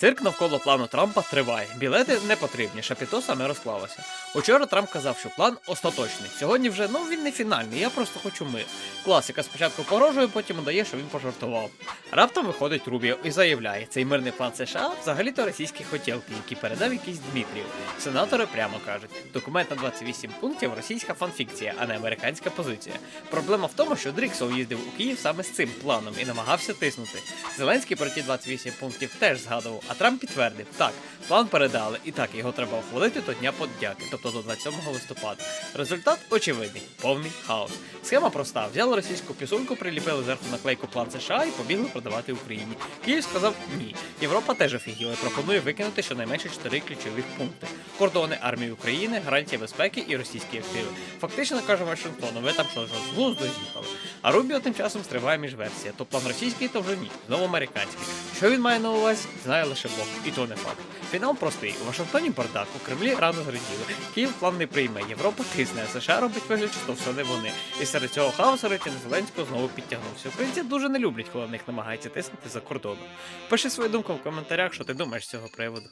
Цирк навколо плану Трампа триває. Білети не потрібні, шапіто не розклалося. Учора Трамп казав, що план остаточний. Сьогодні вже ну він не фінальний, я просто хочу мир. Класика спочатку погрожує, потім удає, що він пожартував. Раптом виходить Рубіо і заявляє, цей мирний план США взагалі-то російські хотілки, які передав якийсь Дмитрів. Сенатори прямо кажуть, документ на 28 пунктів російська фанфікція, а не американська позиція. Проблема в тому, що Дріксол їздив у Київ саме з цим планом і намагався тиснути. Зеленський про ті 28 пунктів теж згадував, а Трамп підтвердив, так, план передали, і так його треба ухвалити до дня подяки, тобто до 27 листопада. Результат очевидний, повний хаос. Схема проста: взяли російську пісунку, приліпили зверху наклейку план США і побігли продавати Україні. Київ сказав ні. Європа теж офігіла пропонує викинути щонайменше чотири ключових пункти: кордони армії України, гарантія безпеки і російські активи. Фактично каже Вашингтону, ви там що ж з глузду з'їхали. А Рубіо тим часом стриває міжверсія. То план російський, то вже ні, знову американський. Що він має на увазі, знає лише Бог, і то не факт. Фінал простий. У Вашингтоні бардак, у Кремлі рано зраділи. Київ план не прийме, Європа тисне, США робить вигляд, що все не вони. І серед цього хаосу рейтинг Зеленського знову підтягнувся. Українці дуже не люблять, коли на них намагаються тиснути за кордоном. Пиши свою думку в коментарях, що ти думаєш з цього приводу.